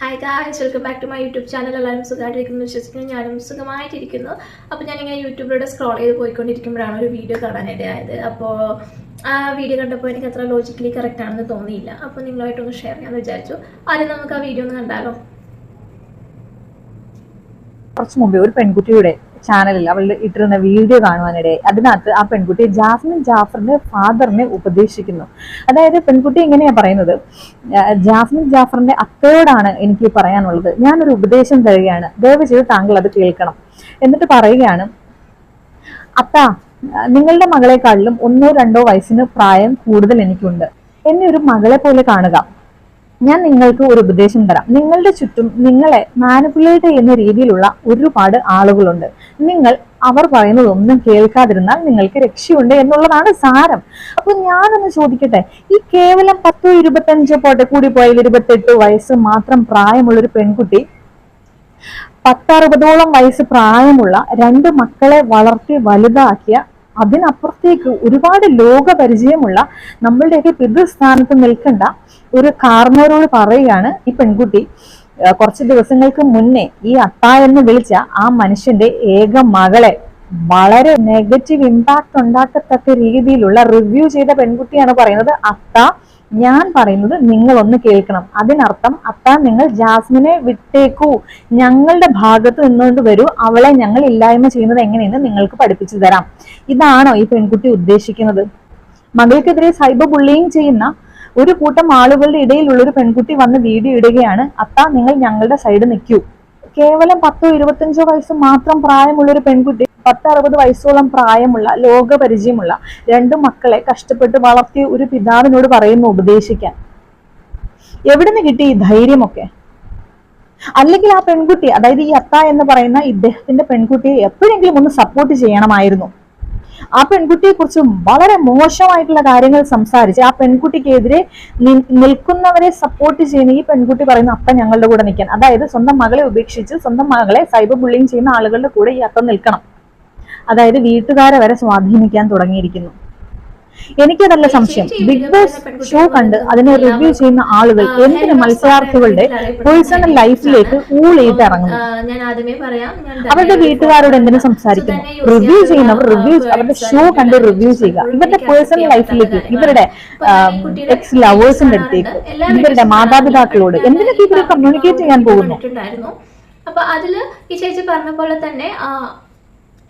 Hi guys welcome back to my YouTube channel എല്ലാവരും സുഖമായിട്ടിരിക്കുന്നു വിശ്വസിക്കുന്നു. ഞാനും സുഖമായിട്ടിരിക്കുന്നു. അപ്പോൾ ഞാനിങ്ങനെ യൂട്യൂബിലൂടെ സ്ക്രോൾ ചെയ്ത് പോയിക്കൊണ്ടിരിക്കുമ്പോഴാണ് ഒരു വീഡിയോ കാണാനിടയായത് അപ്പോൾ ആ വീഡിയോ കണ്ടപ്പോൾ എനിക്ക് അത്ര ലോജിക്കലി കറക്റ്റ് ആണെന്ന് തോന്നിയില്ല. അപ്പോൾ നിങ്ങളുമായിട്ടൊന്ന് ഷെയർ ചെയ്യാമെന്ന് വിചാരിച്ചു. ആദ്യം നമുക്ക് ആ വീഡിയോ ഒന്ന് കണ്ടാലോ? കുറച്ച് മുമ്പേ ഒരു പെൺകുട്ടിയുടെ ചാനലിൽ അവൾ ഇട്ടിരുന്ന വീഡിയോ കാണുവാനിടെ അതിനകത്ത് ആ പെൺകുട്ടി ജാസ്മിൻ ജാഫറിന്റെ ഫാദറിനെ ഉപദേശിക്കുന്നു. അതായത് പെൺകുട്ടി എങ്ങനെയാ പറയുന്നത്? ജാസ്മിൻ ജാഫറിന്റെ അത്തയോടാണ് എനിക്ക് പറയാനുള്ളത്. ഞാനൊരു ഉപദേശം തരികയാണ്. ദയവ് ചെയ്ത് താങ്കൾ അത് കേൾക്കണം. എന്നിട്ട് പറയുകയാണ് അത്ത നിങ്ങളുടെ മകളെക്കാളിലും ഒന്നോ രണ്ടോ വയസ്സിന് പ്രായം കൂടുതൽ എനിക്കുണ്ട്. എന്നെ ഒരു മകളെ പോലെ കാണുക. ഞാൻ നിങ്ങൾക്ക് ഒരു ഉപദേശം തരാം. നിങ്ങളുടെ ചുറ്റും നിങ്ങളെ മാനിപ്പുലേറ്റ് ചെയ്യുന്ന രീതിയിലുള്ള ഒരുപാട് ആളുകളുണ്ട്. നിങ്ങൾ അവർ പറയുന്നതൊന്നും കേൾക്കാതിരുന്നാൽ നിങ്ങൾക്ക് രക്ഷയുണ്ട് എന്നുള്ളതാണ് സാരം. അപ്പൊ ഞാനൊന്ന് ചോദിക്കട്ടെ ഈ കേവലം പത്തോ ഇരുപത്തഞ്ചോ പോട്ടെ കൂടി പോയാൽ ഇരുപത്തെട്ട് വയസ്സ് മാത്രം പ്രായമുള്ള ഒരു പെൺകുട്ടി പത്തറുപതോളം വയസ്സ് പ്രായമുള്ള രണ്ട് മക്കളെ വളർത്തി വലുതാക്കിയ അതിനപ്പുറത്തേക്ക് ഒരുപാട് ലോകപരിചയമുള്ള നമ്മളുടെയൊക്കെ പിതൃസ്ഥാനത്ത് നിൽക്കേണ്ട ഒരു കാർന്നവരോട് പറയുകയാണ് ഈ പെൺകുട്ടി. കുറച്ച് ദിവസങ്ങൾക്ക് മുന്നേ ഈ അത്ത എന്ന് വിളിച്ച ആ മനുഷ്യന്റെ ഏക മകളെ വളരെ നെഗറ്റീവ് ഇമ്പാക്ട് ഉണ്ടാക്കത്തക്ക രീതിയിലുള്ള റിവ്യൂ ചെയ്ത പെൺകുട്ടിയാണ് പറയുന്നത്. അത്ത ഞാൻ പറയുന്നത് നിങ്ങൾ ഒന്ന് കേൾക്കണം. അതിനർത്ഥം അത്ത നിങ്ങൾ ജാസ്മിനെ വിട്ടേക്കൂ. ഞങ്ങളുടെ ഭാഗത്ത് നിന്നുകൊണ്ട് വരൂ. അവളെ ഞങ്ങൾ ഇല്ലായ്മ ചെയ്യുന്നത് എങ്ങനെയെന്ന് നിങ്ങൾക്ക് പഠിപ്പിച്ചു തരാം. ഇതാണോ ഈ പെൺകുട്ടി ഉദ്ദേശിക്കുന്നത്? മകൾക്കെതിരെ സൈബർ ബുള്ളിയിങ് ചെയ്യുന്ന ഒരു കൂട്ടം ആളുകളുടെ ഇടയിലുള്ള ഒരു പെൺകുട്ടി വന്ന് വീഡിയോ ഇടുകയാണ്. അത്ത നിങ്ങൾ ഞങ്ങളുടെ സൈഡ് നിൽക്കൂ കേവലം പത്തോ ഇരുപത്തഞ്ചോ വയസ്സ് മാത്രം പ്രായമുള്ള ഒരു പെൺകുട്ടി പത്ത് അറുപത് വയസ്സോളം പ്രായമുള്ള ലോകപരിചയമുള്ള രണ്ട് മക്കളെ കഷ്ടപ്പെട്ട് വളർത്തിയ ഒരു പിതാവിനോട് പറയുന്നു ഉപദേശിക്കാൻ. എവിടെ നിന്ന് കിട്ടി ഈ ധൈര്യമൊക്കെ? അല്ലെങ്കിൽ ആ പെൺകുട്ടി അതായത് ഈ അത്ത എന്ന് പറയുന്ന ഇദ്ദേഹത്തിന്റെ പെൺകുട്ടിയെ എപ്പോഴെങ്കിലും ഒന്ന് സപ്പോർട്ട് ചെയ്യണമായിരുന്നു. ആ പെൺകുട്ടിയെ കുറിച്ച് വളരെ മോശമായിട്ടുള്ള കാര്യങ്ങൾ സംസാരിച്ച് ആ പെൺകുട്ടിക്കെതിരെ നിൽക്കുന്നവരെ സപ്പോർട്ട് ചെയ്യുന്ന ഈ പെൺകുട്ടി പറയുന്ന അപ്പ ഞങ്ങളുടെ കൂടെ നിൽക്കാൻ. അതായത് സ്വന്തം മകളെ ഉപേക്ഷിച്ച് സ്വന്തം മകളെ സൈബർ ബുള്ളിങ് ചെയ്യുന്ന ആളുകളുടെ കൂടെ ഈ അപ്പം നിൽക്കണം. അതായത് വീട്ടുകാരെ വരെ സ്വാധീനിക്കാൻ തുടങ്ങിയിരിക്കുന്നു. എനിക്കതല്ല സംശയം. ബിഗ് ബോസ് ഷോ കണ്ട് അതിനെ റിവ്യൂ ചെയ്യുന്ന ആളുകൾ എന്തിന് മത്സരാർത്ഥികളുടെ പേഴ്സണൽ ലൈഫിലേക്ക് ഊളിയിട്ട് ഇറങ്ങുന്നു അവരുടെ വീട്ടുകാരോട് എന്തിനു സംസാരിക്കുന്നു? റിവ്യൂ ചെയ്യുന്നവർ റിവ്യൂ അവരുടെ ഷോ കണ്ട് റിവ്യൂ ചെയ്യുക. ഇവരുടെ എനിക്ക് പേഴ്സണൽ ലൈഫിലേക്ക് ഇവരുടെ എക്സ് ലവേഴ്സിന്റെ അടുത്തേക്ക് ഇവരുടെ മാതാപിതാക്കളോട്. എന്തിനൊക്കെ ഇവർ കമ്മ്യൂണിക്കേറ്റ് ചെയ്യാൻ പോകുന്നു? അപ്പൊ അതിൽ ഈ ചേച്ചി പറഞ്ഞ പോലെ തന്നെ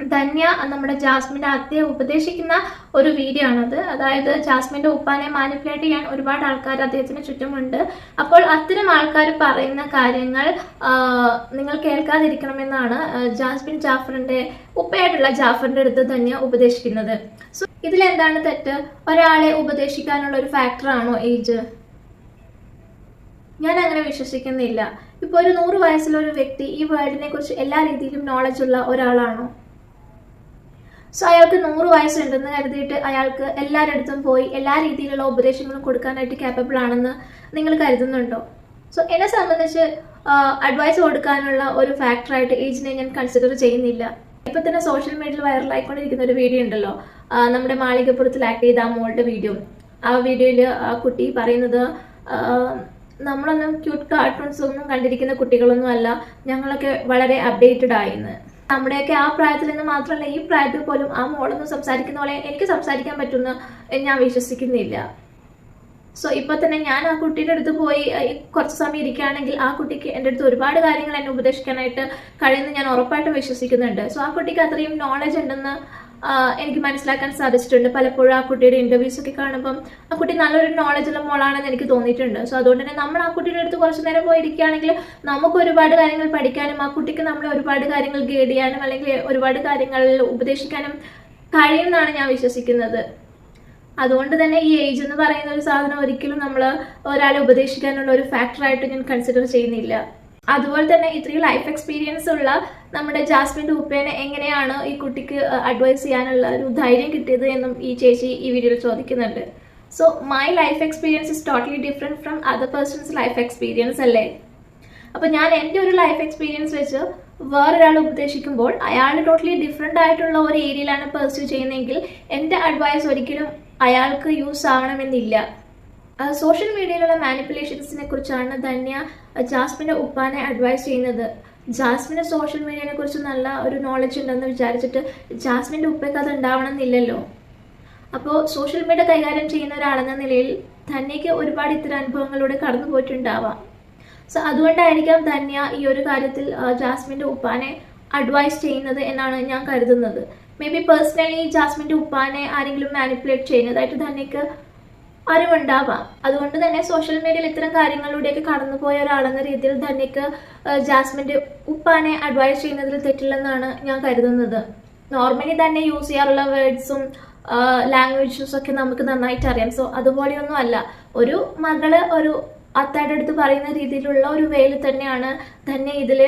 ധന്യ നമ്മുടെ ജാസ്മിന്റെ അത്തയെ ഉപദേശിക്കുന്ന ഒരു വീഡിയോ ആണത്. അതായത് ജാസ്മിന്റെ ഉപ്പാനെ മാനിപ്പുലേറ്റ് ചെയ്യാൻ ഒരുപാട് ആൾക്കാർ അദ്ദേഹത്തിന് ചുറ്റുമുണ്ട്. അപ്പോൾ അത്തരം ആൾക്കാർ പറയുന്ന കാര്യങ്ങൾ നിങ്ങൾ കേൾക്കാതിരിക്കണമെന്നാണ് ജാസ്മിൻ ജാഫറിന്റെ ഉപ്പയായിട്ടുള്ള ജാഫറിന്റെ അടുത്ത് ധന്യ ഉപദേശിക്കുന്നത്. സോ ഇതിലെന്താണ് തെറ്റ്? ഒരാളെ ഉപദേശിക്കാനുള്ള ഒരു ഫാക്ടറാണോ ഏജ് ഞാൻ അങ്ങനെ വിശ്വസിക്കുന്നില്ല. ഇപ്പോൾ ഒരു നൂറ് വയസ്സുള്ള ഒരു വ്യക്തി ഈ വേൾഡിനെ കുറിച്ച് എല്ലാ രീതിയിലും നോളജ് ഉള്ള ഒരാളാണോ? സോ അയാൾക്ക് നൂറ് വയസ്സുണ്ടെന്ന് കരുതിയിട്ട് അയാൾക്ക് എല്ലാവരുടെ പോയി എല്ലാ രീതിയിലുള്ള ഉപദേശങ്ങളും കൊടുക്കാനായിട്ട് കേപ്പബിൾ ആണെന്ന് നിങ്ങൾ കരുതുന്നുണ്ടോ? സോ എന്നെ സംബന്ധിച്ച് അഡ്വൈസ് കൊടുക്കാനുള്ള ഒരു ഫാക്ടറായിട്ട് ഏജിനെ ഞാൻ കൺസിഡർ ചെയ്യുന്നില്ല. ഇപ്പൊ തന്നെ സോഷ്യൽ മീഡിയയിൽ വൈറലായിക്കൊണ്ടിരിക്കുന്ന ഒരു വീഡിയോ ഉണ്ടല്ലോ. നമ്മുടെ മാളികപ്പുറത്തിൽ ആക്ട് ചെയ്ത ആ മോളുടെ വീഡിയോ ആ വീഡിയോയിൽ ആ കുട്ടി പറയുന്നത് നമ്മളൊന്നും ക്യൂട്ട് കാർട്ടൂൺസ് ഒന്നും കണ്ടിരിക്കുന്ന കുട്ടികളൊന്നും അല്ല ഞങ്ങളൊക്കെ വളരെ അപ്ഡേറ്റഡ് ആയിന്ന് നമ്മുടെയൊക്കെ ആ പ്രായത്തിൽ നിന്ന് മാത്രമല്ല ഈ പ്രായത്തിൽ പോലും ആ മോളൊന്നും സംസാരിക്കുന്ന പോലെ എനിക്ക് സംസാരിക്കാൻ പറ്റുമെന്ന് ഞാൻ വിശ്വസിക്കുന്നില്ല. സോ ഇപ്പൊ തന്നെ ഞാൻ ആ കുട്ടിയുടെ അടുത്ത് പോയി കുറച്ച് സമയം ഇരിക്കുകയാണെങ്കിൽ ആ കുട്ടിക്ക് എന്റെ അടുത്ത് ഒരുപാട് കാര്യങ്ങൾ എന്നെ ഉപദേശിക്കാനായിട്ട് കഴിയുമെന്ന് ഞാൻ ഉറപ്പായിട്ട് വിശ്വസിക്കുന്നുണ്ട്. സോ ആ കുട്ടിക്ക് അത്രയും നോളജ് ഉണ്ടെന്ന് എനിക്ക് മനസ്സിലാക്കാൻ സാധിച്ചിട്ടുണ്ട്. പലപ്പോഴും ആ കുട്ടിയുടെ ഇന്റർവ്യൂസ് ഒക്കെ കാണുമ്പം ആ കുട്ടി നല്ലൊരു നോളജ് ഉള്ള മോളാണെന്ന് എനിക്ക് തോന്നിയിട്ടുണ്ട്. സോ അതുകൊണ്ട് തന്നെ നമ്മൾ ആ കുട്ടിയുടെ അടുത്ത് കുറച്ച് നേരം പോയി ഇരിക്കുകയാണെങ്കിൽ നമുക്ക് ഒരുപാട് കാര്യങ്ങൾ പഠിക്കാനും ആ കുട്ടിക്ക് നമ്മളെ ഒരുപാട് കാര്യങ്ങൾ ഗൈഡ് ചെയ്യാനും അല്ലെങ്കിൽ ഒരുപാട് കാര്യങ്ങൾ ഉപദേശിക്കാനും കഴിയുമെന്നാണ് ഞാൻ വിശ്വസിക്കുന്നത്. അതുകൊണ്ട് തന്നെ ഈ ഏജ് എന്ന് പറയുന്ന ഒരു സാധനം ഒരിക്കലും നമ്മൾ ഒരാളെ ഉപദേശിക്കാനുള്ള ഒരു ഫാക്ടറായിട്ട് ഞാൻ കൺസിഡർ ചെയ്യുന്നില്ല. അതുപോലെ തന്നെ ഇത്രയും ലൈഫ് എക്സ്പീരിയൻസ് ഉള്ള നമ്മുടെ ജാസ്മിൻ ഉപ്പേനെ എങ്ങനെയാണ് ഈ കുട്ടിക്ക് അഡ്വൈസ് ചെയ്യാനുള്ള ഒരു ധൈര്യം കിട്ടിയത് എന്നും ഈ ചേച്ചി ഈ വീഡിയോയിൽ ചോദിക്കുന്നുണ്ട്. So my life experience is totally different from other persons life experience അല്ലേ? അപ്പോൾ ഞാൻ എന്റെ ഒരു ലൈഫ് എക്സ്പീരിയൻസ് വെച്ച് വേറൊരാൾ ഉപദേശിക്കുമ്പോൾ അയാൾ ടോട്ടലി ഡിഫറെന്റ് ആയിട്ടുള്ള ഒരു ഏരിയയിലാണ് പെർസ്യൂ ചെയ്യുന്നതെങ്കിൽ എന്റെ അഡ്വൈസ് ഒരിക്കലും അയാൾക്ക് യൂസ് ആവണമെന്നില്ല. സോഷ്യൽ മീഡിയയിലുള്ള മാനിപ്പുലേഷൻസിനെ കുറിച്ചാണ് ധന്യ ജാസ്മിന്റെ ഉപ്പാനെ അഡ്വൈസ് ചെയ്യുന്നത്. ജാസ്മിന് സോഷ്യൽ മീഡിയനെ കുറിച്ച് നല്ല ഒരു നോളജ് ഉണ്ടെന്ന് വിചാരിച്ചിട്ട് ജാസ്മിന്റെ ഉപ്പയ്ക്ക് അത് ഉണ്ടാവണം എന്നില്ലല്ലോ അപ്പോൾ സോഷ്യൽ മീഡിയ കൈകാര്യം ചെയ്യുന്ന ഒരാളെന്ന നിലയിൽ ധന്യയ്ക്ക് ഒരുപാട് ഇത്തരം അനുഭവങ്ങളിലൂടെ കടന്നു പോയിട്ടുണ്ടാവാം. സോ അതുകൊണ്ടായിരിക്കാം ധന്യ ഈ ഒരു കാര്യത്തിൽ ജാസ്മിന്റെ ഉപ്പാനെ അഡ്വൈസ് ചെയ്യുന്നത് എന്നാണ് ഞാൻ കരുതുന്നത്. മേ ബി പേഴ്സണലി ജാസ്മിന്റെ ഉപ്പാനെ ആരെങ്കിലും മാനിപ്പുലേറ്റ് ചെയ്യുന്നതായിട്ട് ധന്യക്ക് അറിവുണ്ടാവാം. അതുകൊണ്ട് തന്നെ സോഷ്യൽ മീഡിയയിൽ ഇത്തരം കാര്യങ്ങളിലൂടെയൊക്കെ കടന്നുപോയ ഒരാളെന്ന രീതിയിൽ ധന്യക്ക് ജാസ്മിന്റെ ഉപ്പാനെ അഡ്വൈസ് ചെയ്യുന്നതിൽ തെറ്റില്ലെന്നാണ് ഞാൻ കരുതുന്നത്. നോർമലി തന്നെ യൂസ് ചെയ്യാറുള്ള വേർഡ്സും ലാംഗ്വേജസും ഒക്കെ നമുക്ക് നന്നായിട്ട് അറിയാം. സോ അതുപോലെയൊന്നും അല്ല. ഒരു മകൾ ഒരു അത്തായുടെ അടുത്ത് പറയുന്ന രീതിയിലുള്ള ഒരു വേയിൽ തന്നെയാണ് തന്നെ ഇതിൽ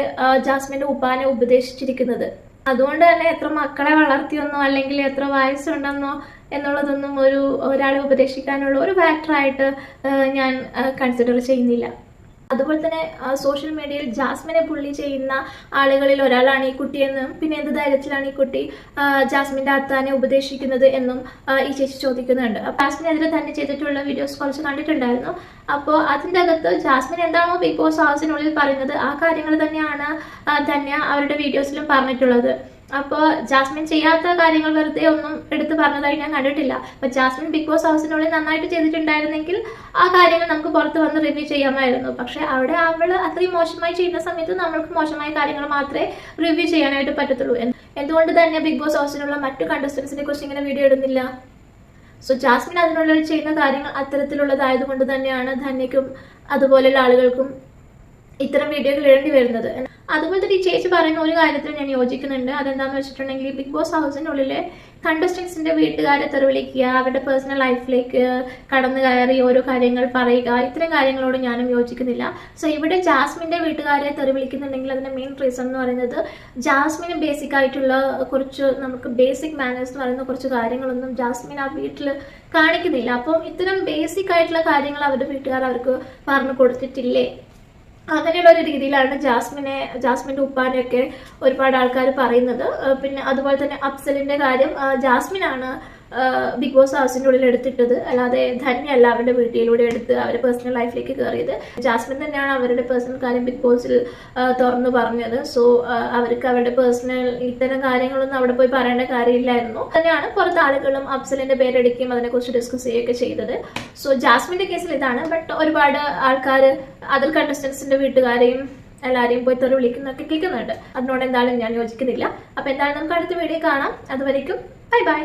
ജാസ്മിന്റെ ഉപ്പാനെ ഉപദേശിച്ചിരിക്കുന്നത്. അതുകൊണ്ട് തന്നെ എത്ര മക്കളെ വളർത്തിയെന്നോ അല്ലെങ്കിൽ എത്ര വയസ്സുണ്ടെന്നോ എന്നുള്ളതൊന്നും ഒരു ഒരാളെ ഉപദേശിക്കാനുള്ള ഒരു ഫാക്ടറായിട്ട് ഞാൻ കൺസിഡർ ചെയ്യുന്നില്ല. അതുപോലെ തന്നെ സോഷ്യൽ മീഡിയയിൽ ജാസ്മിനെ പുള്ളി ചെയ്യുന്ന ആളുകളിൽ ഒരാളാണ് ഈ കുട്ടിയെന്നും പിന്നെ എന്ത് ധൈര്യത്തിലാണ് ഈ കുട്ടി ജാസ്മിന്റെ അത്താനെ ഉപദേശിക്കുന്നത് എന്നും ഈ ചേച്ചി ചോദിക്കുന്നുണ്ട്. അപ്പോൾ ജാസ്മിനെതിരെ തന്നെ ചെയ്തിട്ടുള്ള വീഡിയോസ് കുറച്ച് കണ്ടിട്ടുണ്ടായിരുന്നു. അപ്പോൾ അതിന്റെ അകത്ത് ജാസ്മിൻ എന്താണോ ബിഗ് ബോസ് ഹൗസിനുള്ളിൽ പറയുന്നത് ആ കാര്യങ്ങൾ തന്നെയാണ് തന്നെ അവരുടെ വീഡിയോസിലും പറഞ്ഞിട്ടുള്ളത്. അപ്പോൾ ജാസ്മിൻ ചെയ്യാത്ത കാര്യങ്ങൾ വെറുതെ ഒന്നും എടുത്ത് പറഞ്ഞതായി ഞാൻ കണ്ടിട്ടില്ല. അപ്പോൾ ജാസ്മിൻ ബിഗ് ബോസ് ഹൗസിനുള്ളിൽ നന്നായിട്ട് ചെയ്തിട്ടുണ്ടായിരുന്നെങ്കിൽ ആ കാര്യങ്ങൾ നമുക്ക് പുറത്ത് വന്ന് റിവ്യൂ ചെയ്യാമായിരുന്നു. പക്ഷേ അവിടെ അവൾ അത്രയും മോശമായി ചെയ്യുന്ന സമയത്ത് നമ്മൾക്ക് മോശമായ കാര്യങ്ങൾ മാത്രമേ റിവ്യൂ ചെയ്യാനായിട്ട് പറ്റത്തുള്ളൂ. എന്ത്- എന്തുകൊണ്ട് തന്നെ ബിഗ് ബോസ് ഹൗസിനുള്ള മറ്റു കണ്ടസ്റ്റൻസിനെ കുറിച്ച് ഇങ്ങനെ വീഡിയോ ഇടുന്നില്ല? സോ ജാസ്മിൻ അതിനുള്ളിൽ ചെയ്യുന്ന കാര്യങ്ങൾ അത്തരത്തിലുള്ളതായതുകൊണ്ട് തന്നെയാണ് ധന്യക്കും അതുപോലെയുള്ള ആളുകൾക്കും ഇത്തരം വീഡിയോകൾ ഇടേണ്ടി വരുന്നത്. അതുപോലെ തന്നെ ഈ ചേച്ചി പറയുന്ന ഒരു കാര്യത്തിൽ ഞാൻ യോജിക്കുന്നുണ്ട്. അതെന്താണെന്ന് വെച്ചിട്ടുണ്ടെങ്കിൽ ബിഗ് ബോസ് ഹൗസിനുള്ളിലെ കണ്ടസ്റ്റൻസിന്റെ വീട്ടുകാരെ തെറിവിളിക്കുക അവരുടെ പേഴ്സണൽ ലൈഫിലേക്ക് കടന്നു കയറി ഓരോ കാര്യങ്ങൾ പറയുക ഇത്തരം കാര്യങ്ങളോട് ഞാനും യോജിക്കുന്നില്ല. സോ ഇവിടെ ജാസ്മിന്റെ വീട്ടുകാരെ തെറിവിളിക്കുന്നുണ്ടെങ്കിൽ അതിന്റെ മെയിൻ റീസൺ എന്ന് പറയുന്നത് ജാസ്മിന് ബേസിക് ആയിട്ടുള്ള കുറച്ച് നമുക്ക് ബേസിക് മാനേഴ്സ് എന്ന് പറയുന്ന കുറച്ച് കാര്യങ്ങളൊന്നും ജാസ്മിൻ ആ വീട്ടിൽ കാണിക്കുന്നില്ല. അപ്പം ഇത്തരം ബേസിക് ആയിട്ടുള്ള കാര്യങ്ങൾ അവരുടെ വീട്ടുകാർ അവർക്ക് പറഞ്ഞു കൊടുത്തിട്ടില്ലേ? അങ്ങനെയുള്ള ഒരു രീതിയിലാണ് ജാസ്മിനെ ജാസ്മിന്റെ ഉപ്പാനെയൊക്കെ ഒരുപാട് ആൾക്കാർ പറയുന്നത്. പിന്നെ അതുപോലെ തന്നെ അഫ്സലിന്റെ കാര്യം ജാസ്മിനാണ് ബിഗ് ബോസ് ഹൗസിന്റെ ഉള്ളിൽ എടുത്തിട്ടത്. അല്ലാതെ ധന്യല്ല അവരുടെ വീട്ടിലൂടെ എടുത്ത് അവരുടെ പേഴ്സണൽ ലൈഫിലേക്ക് കയറിയത്. ജാസ്മിൻ തന്നെയാണ് അവരുടെ പേഴ്സണൽ കാര്യം ബിഗ് ബോസിൽ തുറന്നു പറഞ്ഞത്. സോ അവർക്ക് അവരുടെ പേഴ്സണൽ ഇത്തരം കാര്യങ്ങളൊന്നും അവിടെ പോയി പറയേണ്ട കാര്യമില്ലായിരുന്നു. തന്നെയാണ് പുറത്ത് ആളുകളും അഫ്സലിന്റെ പേരെടുക്കുകയും അതിനെക്കുറിച്ച് ഡിസ്കസ് ചെയ്യുകയൊക്കെ ചെയ്തത്. സോ ജാസ്മിന്റെ കേസിൽ ഇതാണ്. ബട്ട് ഒരുപാട് ആൾക്കാർ അതിൽ കണ്ടസ്റ്റൻസിന്റെ വീട്ടുകാരെയും എല്ലാവരെയും പോയി തെറി വിളിക്കുന്നൊക്കെ കേൾക്കുന്നുണ്ട്. അതിനോട് എന്തായാലും ഞാൻ യോജിക്കുന്നില്ല. അപ്പൊ എന്തായാലും നമുക്ക് അടുത്ത വീഡിയോ കാണാം. അതുവരേക്കും ബൈ ബൈ